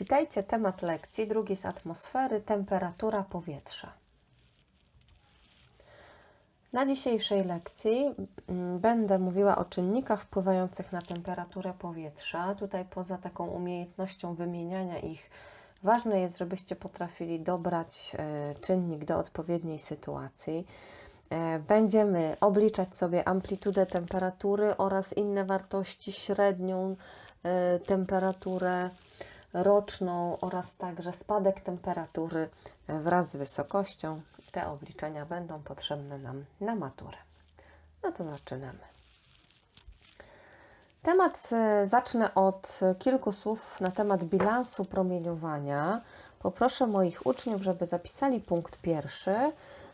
Witajcie, temat lekcji, drugi z atmosfery, temperatura powietrza. Na dzisiejszej lekcji mm, będę mówiła o czynnikach wpływających na temperaturę powietrza. Tutaj poza taką umiejętnością wymieniania ich, ważne jest, żebyście potrafili dobrać e, czynnik do odpowiedniej sytuacji. E, Będziemy obliczać sobie amplitudę temperatury oraz inne wartości, średnią e, temperaturę roczną oraz także spadek temperatury wraz z wysokością. Te obliczenia będą potrzebne nam na maturę. No to zaczynamy. Temat e, zacznę od kilku słów na temat bilansu promieniowania. Poproszę moich uczniów, żeby zapisali punkt pierwszy,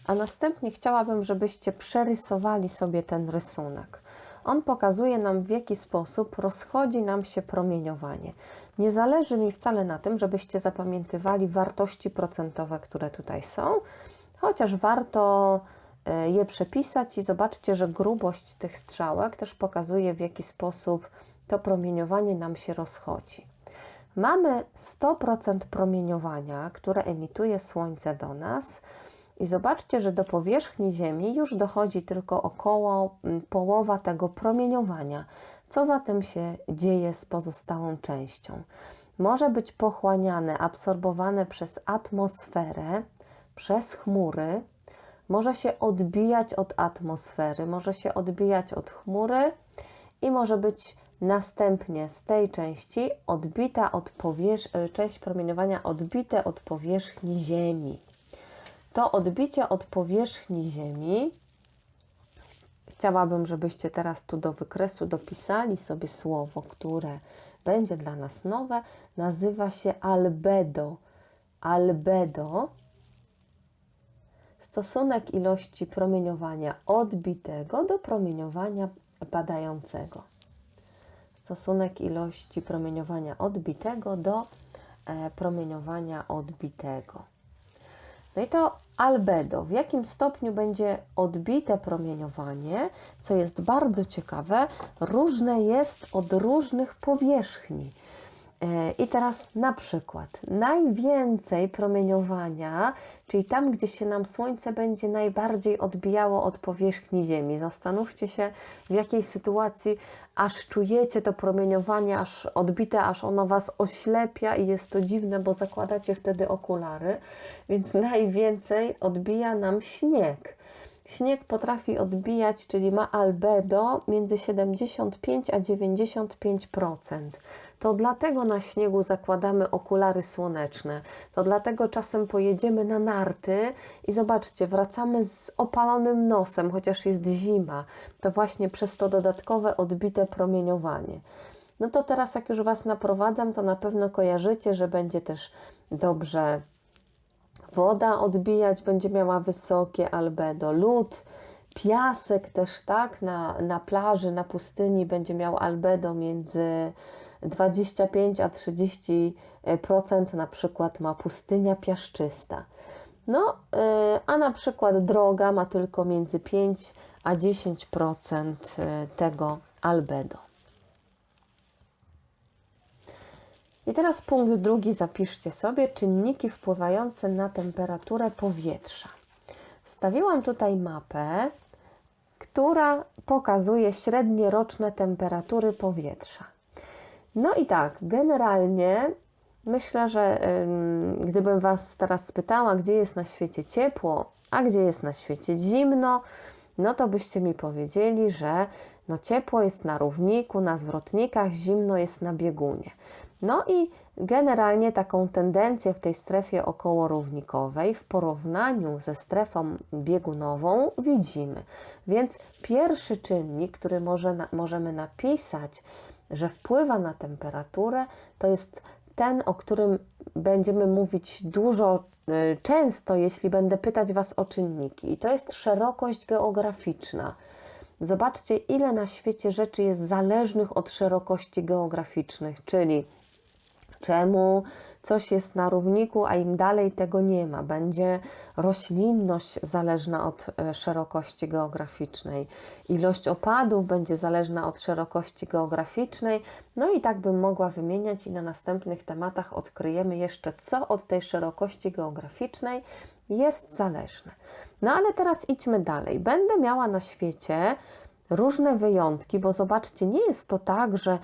a następnie chciałabym, żebyście przerysowali sobie ten rysunek. On pokazuje nam, w jaki sposób rozchodzi nam się promieniowanie. Nie zależy mi wcale na tym, żebyście zapamiętywali wartości procentowe, które tutaj są, chociaż warto e, je przepisać i zobaczcie, że grubość tych strzałek też pokazuje, w jaki sposób to promieniowanie nam się rozchodzi. Mamy 100% promieniowania, które emituje Słońce do nas. I zobaczcie, że do powierzchni Ziemi już dochodzi tylko około mm, połowa tego promieniowania. Co zatem się dzieje z pozostałą częścią? Może być pochłaniane, absorbowane przez atmosferę, przez chmury, może się odbijać od atmosfery, może się odbijać od chmury i może być następnie z tej części odbita od powierzchni, część promieniowania odbite od powierzchni Ziemi to odbicie od powierzchni Ziemi. Chciałabym, żebyście teraz tu do wykresu dopisali sobie słowo, które będzie dla nas nowe. Nazywa się albedo. Albedo. Stosunek ilości promieniowania odbitego do promieniowania padającego. Stosunek ilości promieniowania odbitego do e, promieniowania odbitego. No i to albedo, w jakim stopniu będzie odbite promieniowanie, co jest bardzo ciekawe, różne jest od różnych powierzchni. E, I teraz na przykład najwięcej promieniowania, czyli tam, gdzie się nam Słońce będzie najbardziej odbijało od powierzchni Ziemi. Zastanówcie się, w jakiej sytuacji aż czujecie to promieniowanie, aż odbite, aż ono Was oślepia i jest to dziwne, bo zakładacie wtedy okulary. Więc najwięcej odbija nam śnieg. Śnieg potrafi odbijać, czyli ma albedo między 75 a 95%. To dlatego na śniegu zakładamy okulary słoneczne. To dlatego czasem pojedziemy na narty i zobaczcie, wracamy z opalonym nosem, chociaż jest zima. To właśnie przez to dodatkowe odbite promieniowanie. No to teraz, jak już Was naprowadzam, to na pewno kojarzycie, że będzie też dobrze woda odbijać będzie miała wysokie albedo, lód, piasek też tak, na, na plaży, na pustyni będzie miał albedo między 25 a 30% na przykład ma pustynia piaszczysta. No, e, a na przykład droga ma tylko między 5 a 10% e, tego albedo. I teraz punkt drugi zapiszcie sobie czynniki wpływające na temperaturę powietrza. Wstawiłam tutaj mapę, która pokazuje średnie roczne temperatury powietrza. No i tak, generalnie myślę, że gdybym Was teraz spytała, gdzie jest na świecie ciepło, a gdzie jest na świecie zimno, no to byście mi powiedzieli, że no ciepło jest na równiku, na zwrotnikach, zimno jest na biegunie. No i generalnie taką tendencję w tej strefie okołorównikowej w porównaniu ze strefą biegunową widzimy. Więc pierwszy czynnik, który może, możemy napisać, że wpływa na temperaturę, to jest ten, o którym będziemy mówić dużo, y, często, jeśli będę pytać Was o czynniki. I to jest szerokość geograficzna. Zobaczcie, ile na świecie rzeczy jest zależnych od szerokości geograficznych, czyli czemu coś jest na równiku, a im dalej tego nie ma. Będzie roślinność zależna od e, szerokości geograficznej, ilość opadów będzie zależna od szerokości geograficznej. No i tak bym mogła wymieniać, i na następnych tematach odkryjemy jeszcze, co od tej szerokości geograficznej jest zależne. No ale teraz idźmy dalej. Będę miała na świecie różne wyjątki, bo zobaczcie, nie jest to tak, że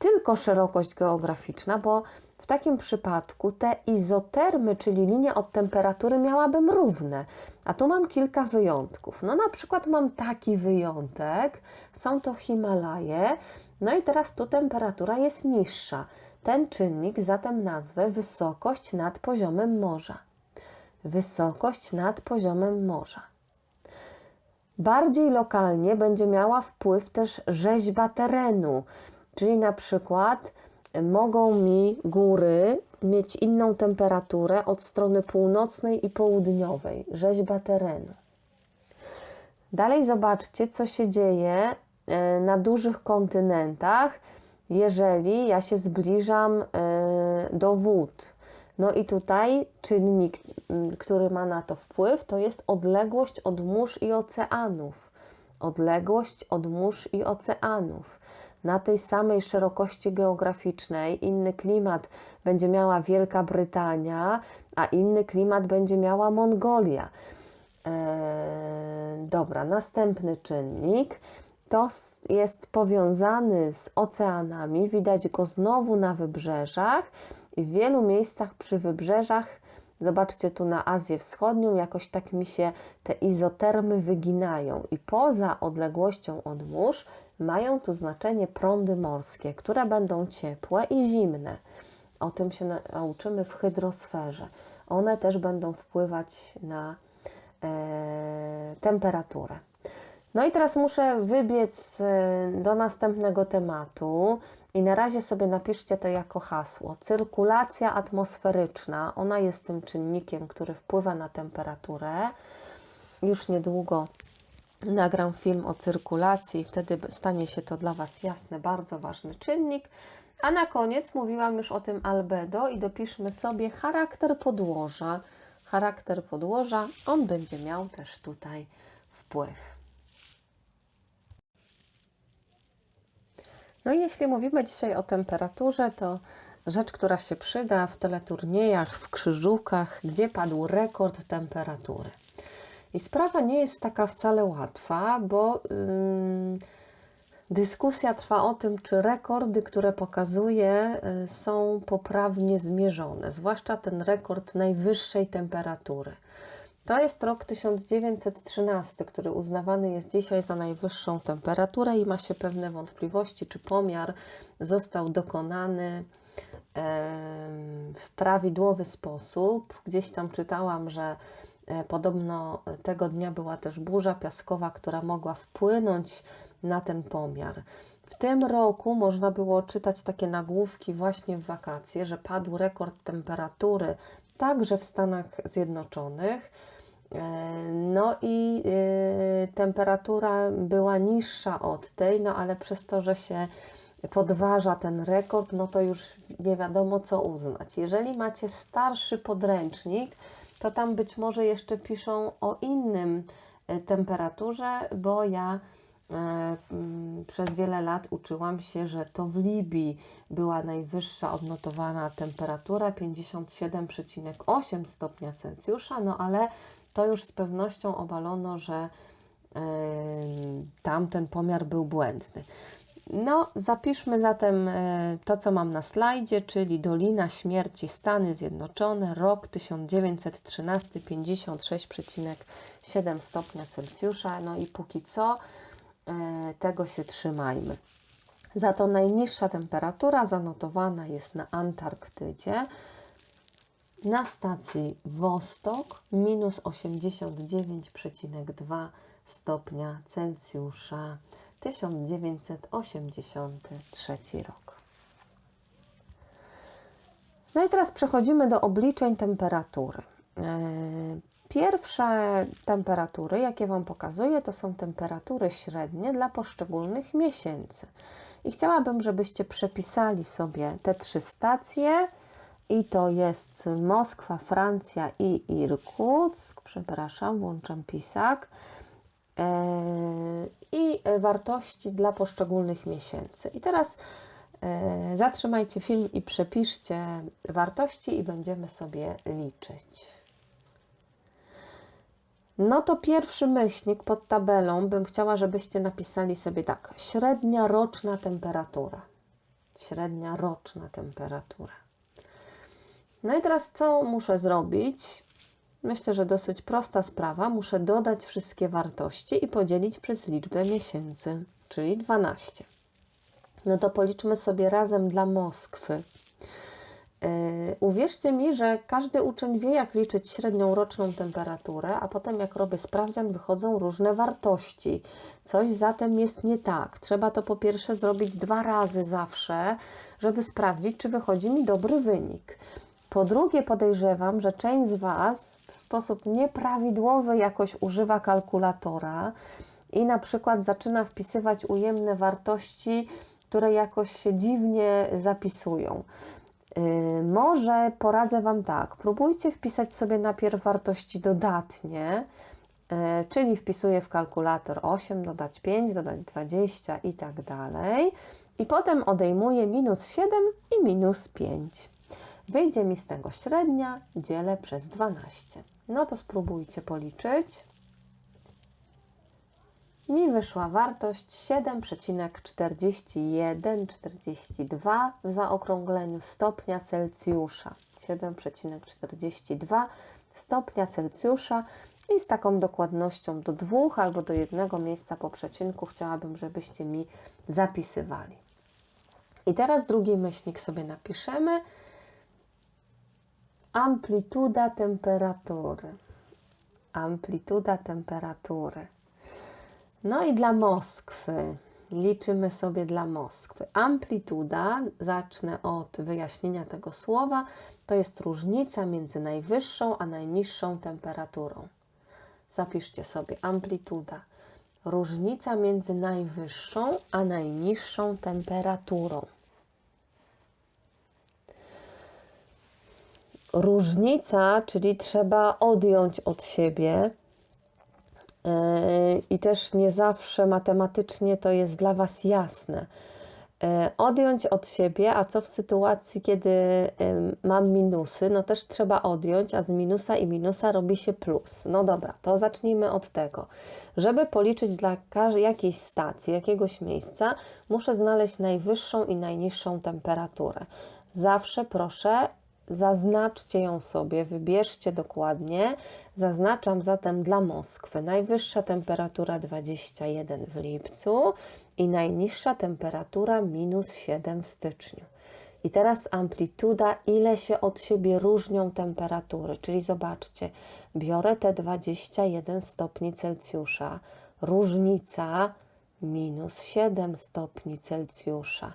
tylko szerokość geograficzna, bo w takim przypadku te izotermy, czyli linie od temperatury, miałabym równe. A tu mam kilka wyjątków. No na przykład mam taki wyjątek, są to Himalaje, no i teraz tu temperatura jest niższa. Ten czynnik zatem nazwę wysokość nad poziomem morza. Wysokość nad poziomem morza. Bardziej lokalnie będzie miała wpływ też rzeźba terenu, czyli na przykład mogą mi góry mieć inną temperaturę od strony północnej i południowej, rzeźba terenu. Dalej zobaczcie, co się dzieje e, na dużych kontynentach, jeżeli ja się zbliżam e, do wód. No i tutaj czynnik, który ma na to wpływ, to jest odległość od mórz i oceanów. Odległość od mórz i oceanów. Na tej samej szerokości geograficznej inny klimat będzie miała Wielka Brytania, a inny klimat będzie miała Mongolia. Eee, dobra, następny czynnik to jest powiązany z oceanami. Widać go znowu na wybrzeżach i w wielu miejscach przy wybrzeżach, zobaczcie tu na Azję Wschodnią, jakoś tak mi się te izotermy wyginają i poza odległością od mórz mają tu znaczenie prądy morskie, które będą ciepłe i zimne. O tym się nauczymy w hydrosferze. One też będą wpływać na e, temperaturę. No i teraz muszę wybiec e, do następnego tematu i na razie sobie napiszcie to jako hasło. Cyrkulacja atmosferyczna, ona jest tym czynnikiem, który wpływa na temperaturę. Już niedługo nagram film o cyrkulacji, wtedy stanie się to dla Was jasne, bardzo ważny czynnik. A na koniec mówiłam już o tym albedo i dopiszmy sobie charakter podłoża. Charakter podłoża, on będzie miał też tutaj wpływ. No i jeśli mówimy dzisiaj o temperaturze, to rzecz, która się przyda w teleturniejach, w krzyżówkach, gdzie padł rekord temperatury. I sprawa nie jest taka wcale łatwa, bo yy, dyskusja trwa o tym, czy rekordy, które pokazuje, yy, są poprawnie zmierzone, zwłaszcza ten rekord najwyższej temperatury. To jest rok 1913, który uznawany jest dzisiaj za najwyższą temperaturę i ma się pewne wątpliwości, czy pomiar został dokonany w prawidłowy sposób. Gdzieś tam czytałam, że podobno tego dnia była też burza piaskowa, która mogła wpłynąć na ten pomiar. W tym roku można było czytać takie nagłówki właśnie w wakacje, że padł rekord temperatury także w Stanach Zjednoczonych. E, no i temperatura była niższa od tej, no ale przez to, że się podważa ten rekord, no to już nie wiadomo co uznać. Jeżeli macie starszy podręcznik, to tam być może jeszcze piszą o innym e, temperaturze, bo ja e, mm, przez wiele lat uczyłam się, że to w Libii była najwyższa odnotowana temperatura 57,8 stopnia Celsjusza, no ale to już z pewnością obalono, że yy, tamten pomiar był błędny. No, zapiszmy zatem e, to, co mam na slajdzie, czyli Dolina Śmierci Stany Zjednoczone, rok 1913, 56,7 stopnia Celsjusza. No i póki co e, tego się trzymajmy. Za to najniższa temperatura zanotowana jest na Antarktydzie, na stacji Wostok minus 89,2 stopnia Celsjusza 1983 rok. No i teraz przechodzimy do obliczeń temperatury. E, pierwsze temperatury, jakie Wam pokazuję, to są temperatury średnie dla poszczególnych miesięcy. I chciałabym, żebyście przepisali sobie te trzy stacje i to jest Moskwa, Francja i Irkuck. Przepraszam, włączam pisak. E, I wartości dla poszczególnych miesięcy. I teraz e, zatrzymajcie film i przepiszcie wartości i będziemy sobie liczyć. No to pierwszy myślnik pod tabelą bym chciała, żebyście napisali sobie tak. Średnia roczna temperatura. Średnia roczna temperatura. No i teraz co muszę zrobić? Myślę, że dosyć prosta sprawa. Muszę dodać wszystkie wartości i podzielić przez liczbę miesięcy, czyli 12. No to policzmy sobie razem dla Moskwy. Yy, uwierzcie mi, że każdy uczeń wie, jak liczyć średnią roczną temperaturę, a potem, jak robię sprawdzian, wychodzą różne wartości. Coś zatem jest nie tak. Trzeba to po pierwsze zrobić dwa razy zawsze, żeby sprawdzić, czy wychodzi mi dobry wynik. Po drugie, podejrzewam, że część z Was w sposób nieprawidłowy jakoś używa kalkulatora i na przykład zaczyna wpisywać ujemne wartości, które jakoś się dziwnie zapisują. Yy, może poradzę Wam tak. Próbujcie wpisać sobie najpierw wartości dodatnie, yy, czyli wpisuję w kalkulator 8, dodać 5, dodać 20 i tak dalej. I potem odejmuję minus 7 i minus 5. Wyjdzie mi z tego średnia, dzielę przez 12. No to spróbujcie policzyć. Mi wyszła wartość 7,4142 w zaokrągleniu stopnia Celsjusza. 7,42 stopnia Celsjusza i z taką dokładnością do dwóch albo do jednego miejsca po przecinku chciałabym, żebyście mi zapisywali. I teraz drugi myślnik sobie napiszemy amplituda temperatury. Amplituda temperatury. No i dla Moskwy. Liczymy sobie dla Moskwy. Amplituda, zacznę od wyjaśnienia tego słowa, to jest różnica między najwyższą a najniższą temperaturą. Zapiszcie sobie amplituda. Różnica między najwyższą a najniższą temperaturą. Różnica, czyli trzeba odjąć od siebie. I też nie zawsze matematycznie to jest dla Was jasne. Odjąć od siebie, a co w sytuacji, kiedy mam minusy? No też trzeba odjąć, a z minusa i minusa robi się plus. No dobra, to zacznijmy od tego. Żeby policzyć dla jakiejś stacji, jakiegoś miejsca, muszę znaleźć najwyższą i najniższą temperaturę. Zawsze proszę Zaznaczcie ją sobie, wybierzcie dokładnie. Zaznaczam zatem dla Moskwy najwyższa temperatura 21 w lipcu i najniższa temperatura minus 7 w styczniu. I teraz amplituda, ile się od siebie różnią temperatury, czyli zobaczcie, biorę te 21 stopni Celsjusza, różnica minus 7 stopni Celsjusza.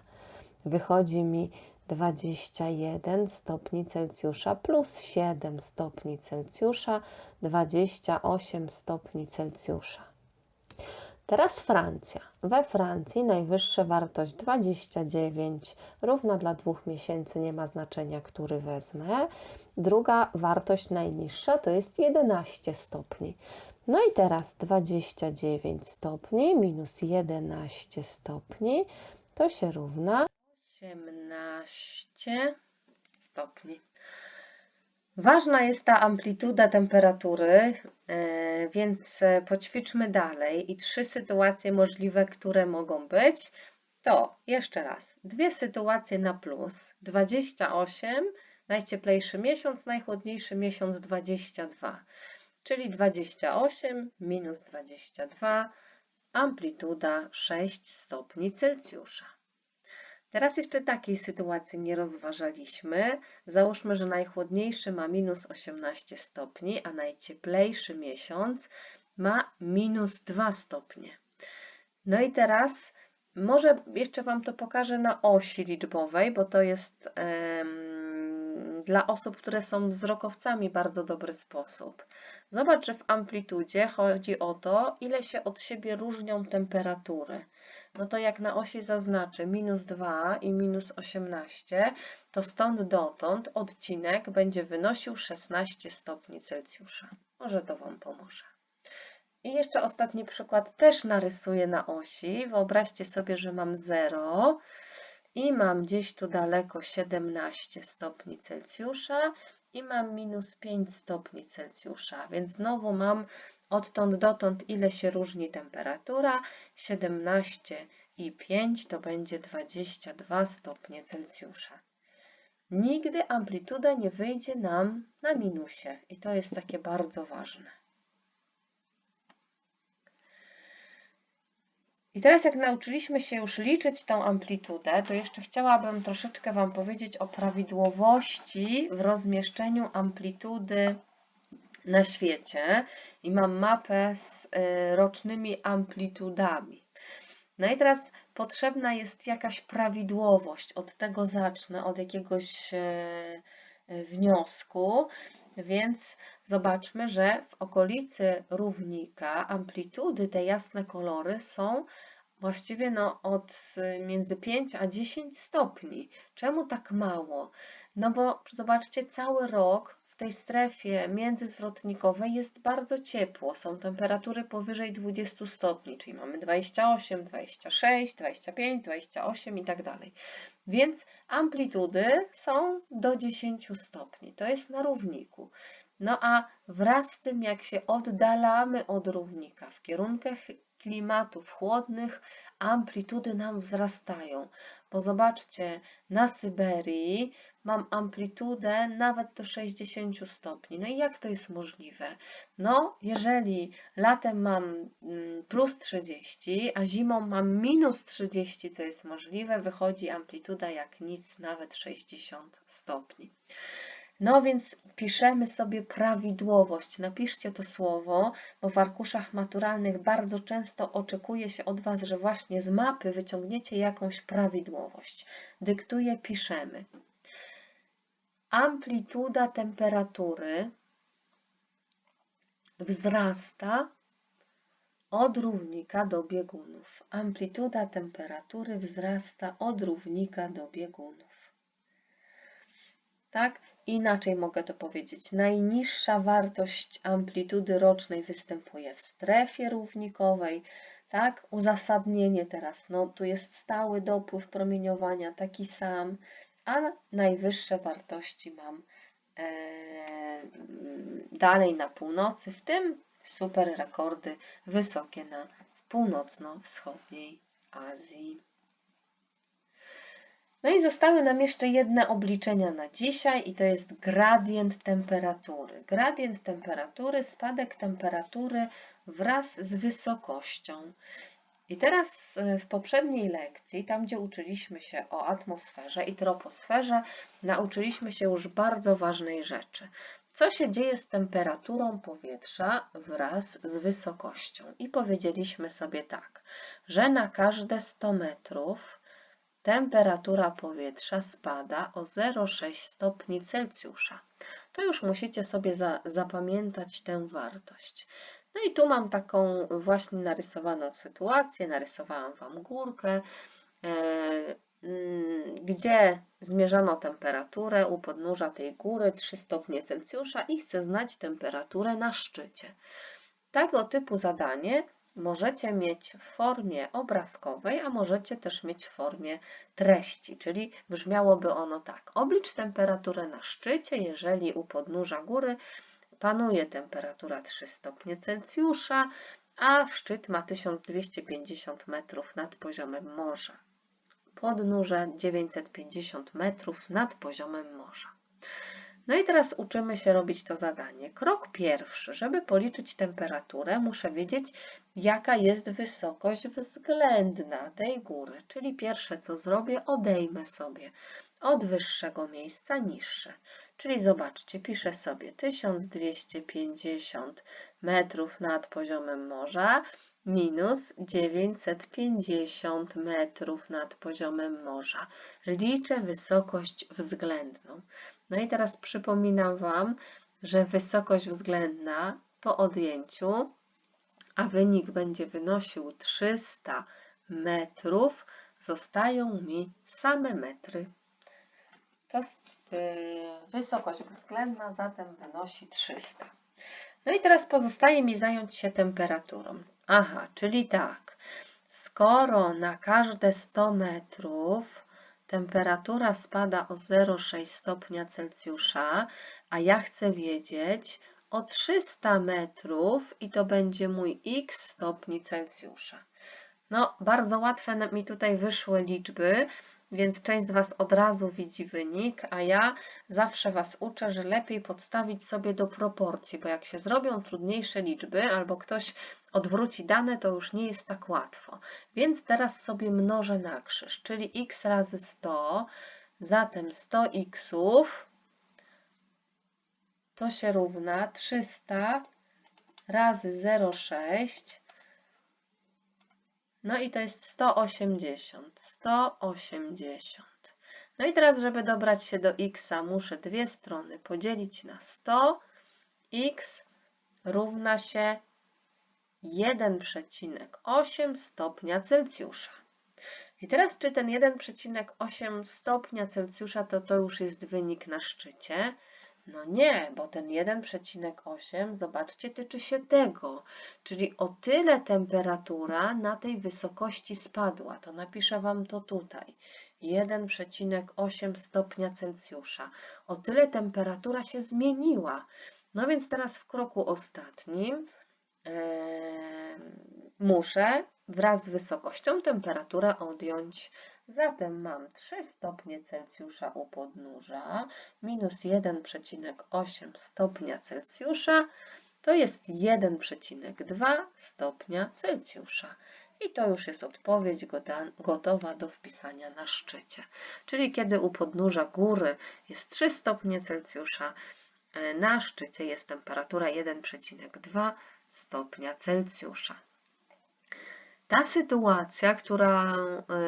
Wychodzi mi 21 stopni Celsjusza plus 7 stopni Celsjusza, 28 stopni Celsjusza. Teraz Francja. We Francji najwyższa wartość 29, równa dla dwóch miesięcy, nie ma znaczenia, który wezmę. Druga wartość najniższa to jest 11 stopni. No i teraz 29 stopni minus 11 stopni to się równa 18 stopni. Ważna jest ta amplituda temperatury, e, więc poćwiczmy dalej. I trzy sytuacje możliwe, które mogą być, to jeszcze raz, dwie sytuacje na plus, 28, najcieplejszy miesiąc, najchłodniejszy miesiąc 22, czyli 28 minus 22, amplituda 6 stopni Celsjusza. Teraz jeszcze takiej sytuacji nie rozważaliśmy. Załóżmy, że najchłodniejszy ma minus 18 stopni, a najcieplejszy miesiąc ma minus 2 stopnie. No i teraz może jeszcze Wam to pokażę na osi liczbowej, bo to jest dla osób, które są wzrokowcami bardzo dobry sposób. Zobacz, że w amplitudzie chodzi o to, ile się od siebie różnią temperatury. No to jak na osi zaznaczę minus 2 i minus 18, to stąd dotąd odcinek będzie wynosił 16 stopni Celsjusza. Może to Wam pomoże. I jeszcze ostatni przykład też narysuję na osi. Wyobraźcie sobie, że mam 0 i mam gdzieś tu daleko 17 stopni Celsjusza i mam minus 5 stopni Celsjusza, więc znowu mam odtąd dotąd ile się różni temperatura, 17 i 5 to będzie 22 stopnie Celsjusza. Nigdy amplituda nie wyjdzie nam na minusie i to jest takie bardzo ważne. I teraz jak nauczyliśmy się już liczyć tą amplitudę, to jeszcze chciałabym troszeczkę Wam powiedzieć o prawidłowości w rozmieszczeniu amplitudy na świecie i mam mapę z y, rocznymi amplitudami. No i teraz potrzebna jest jakaś prawidłowość. Od tego zacznę, od jakiegoś y, y, wniosku. Więc zobaczmy, że w okolicy równika amplitudy, te jasne kolory są właściwie no od między 5 a 10 stopni. Czemu tak mało? No bo zobaczcie, cały rok w tej strefie międzyzwrotnikowej jest bardzo ciepło. Są temperatury powyżej 20 stopni, czyli mamy 28, 26, 25, 28 i tak dalej. Więc amplitudy są do 10 stopni. To jest na równiku. No a wraz z tym, jak się oddalamy od równika w kierunkach klimatów chłodnych, amplitudy nam wzrastają. Bo zobaczcie, na Syberii mam amplitudę nawet do 60 stopni. No i jak to jest możliwe? No, jeżeli latem mam mm, plus 30, a zimą mam minus 30, co jest możliwe, wychodzi amplituda jak nic, nawet 60 stopni. No więc piszemy sobie prawidłowość. Napiszcie to słowo, bo w arkuszach maturalnych bardzo często oczekuje się od Was, że właśnie z mapy wyciągniecie jakąś prawidłowość. Dyktuję, piszemy amplituda temperatury wzrasta od równika do biegunów. Amplituda temperatury wzrasta od równika do biegunów. Tak? Inaczej mogę to powiedzieć. Najniższa wartość amplitudy rocznej występuje w strefie równikowej. Tak? Uzasadnienie teraz. No, tu jest stały dopływ promieniowania, taki sam a najwyższe wartości mam e, dalej na północy, w tym super rekordy wysokie na północno-wschodniej Azji. No i zostały nam jeszcze jedne obliczenia na dzisiaj i to jest gradient temperatury. Gradient temperatury, spadek temperatury wraz z wysokością. I teraz y, w poprzedniej lekcji, tam gdzie uczyliśmy się o atmosferze i troposferze, nauczyliśmy się już bardzo ważnej rzeczy. Co się dzieje z temperaturą powietrza wraz z wysokością? I powiedzieliśmy sobie tak, że na każde 100 metrów temperatura powietrza spada o 0,6 stopni Celsjusza. To już musicie sobie za, zapamiętać tę wartość. No i tu mam taką właśnie narysowaną sytuację, narysowałam Wam górkę, e, mm, gdzie zmierzono temperaturę u podnóża tej góry 3 stopnie Celsjusza i chcę znać temperaturę na szczycie. Tego typu zadanie możecie mieć w formie obrazkowej, a możecie też mieć w formie treści, czyli brzmiałoby ono tak. Oblicz temperaturę na szczycie, jeżeli u podnóża góry panuje temperatura 3 stopnie Celsjusza, a szczyt ma 1250 metrów nad poziomem morza. Podnóże 950 metrów nad poziomem morza. No i teraz uczymy się robić to zadanie. Krok pierwszy, żeby policzyć temperaturę, muszę wiedzieć, jaka jest wysokość względna tej góry. Czyli pierwsze, co zrobię, odejmę sobie od wyższego miejsca niższe. Czyli zobaczcie, piszę sobie 1250 metrów nad poziomem morza minus 950 metrów nad poziomem morza. Liczę wysokość względną. No i teraz przypominam Wam, że wysokość względna po odjęciu, a wynik będzie wynosił 300 metrów, zostają mi same metry. To yy, wysokość względna zatem wynosi 300. No i teraz pozostaje mi zająć się temperaturą. Aha, czyli tak, skoro na każde 100 metrów temperatura spada o 0,6 stopnia Celsjusza, a ja chcę wiedzieć o 300 metrów i to będzie mój x stopni Celsjusza. No, bardzo łatwe mi tutaj wyszły liczby, więc część z Was od razu widzi wynik, a ja zawsze Was uczę, że lepiej podstawić sobie do proporcji, bo jak się zrobią trudniejsze liczby albo ktoś odwróci dane, to już nie jest tak łatwo. Więc teraz sobie mnożę na krzyż, czyli x razy 100, zatem 100 xów to się równa 300 razy 0,6 no i to jest 180. 180. No i teraz, żeby dobrać się do x, muszę dwie strony podzielić na 100. x równa się 1,8 stopnia Celsjusza. I teraz, czy ten 1,8 stopnia Celsjusza to, to już jest wynik na szczycie? No nie, bo ten 1,8, zobaczcie, tyczy się tego, czyli o tyle temperatura na tej wysokości spadła. To napiszę Wam to tutaj. 1,8 stopnia Celsjusza. O tyle temperatura się zmieniła. No więc teraz w kroku ostatnim em, muszę wraz z wysokością temperaturę odjąć. Zatem mam 3 stopnie Celsjusza u podnóża minus 1,8 stopnia Celsjusza to jest 1,2 stopnia Celsjusza. I to już jest odpowiedź gotowa do wpisania na szczycie. Czyli kiedy u podnóża góry jest 3 stopnie Celsjusza, e, na szczycie jest temperatura 1,2 stopnia Celsjusza. Ta sytuacja, którą e,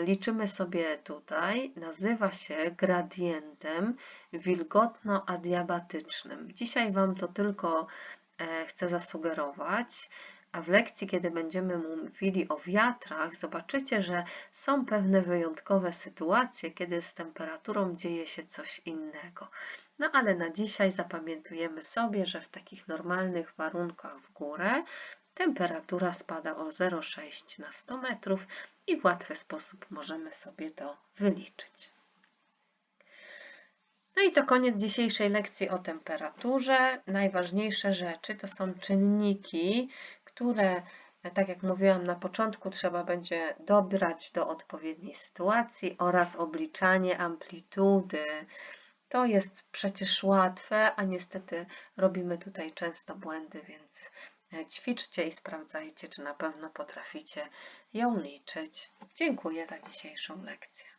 liczymy sobie tutaj, nazywa się gradientem wilgotno-adiabatycznym. Dzisiaj Wam to tylko e, chcę zasugerować, a w lekcji, kiedy będziemy mówili o wiatrach, zobaczycie, że są pewne wyjątkowe sytuacje, kiedy z temperaturą dzieje się coś innego. No ale na dzisiaj zapamiętujemy sobie, że w takich normalnych warunkach w górę temperatura spada o 0,6 na 100 metrów i w łatwy sposób możemy sobie to wyliczyć. No i to koniec dzisiejszej lekcji o temperaturze. Najważniejsze rzeczy to są czynniki, które, tak jak mówiłam na początku, trzeba będzie dobrać do odpowiedniej sytuacji oraz obliczanie amplitudy. To jest przecież łatwe, a niestety robimy tutaj często błędy, więc ćwiczcie i sprawdzajcie, czy na pewno potraficie ją liczyć. Dziękuję za dzisiejszą lekcję.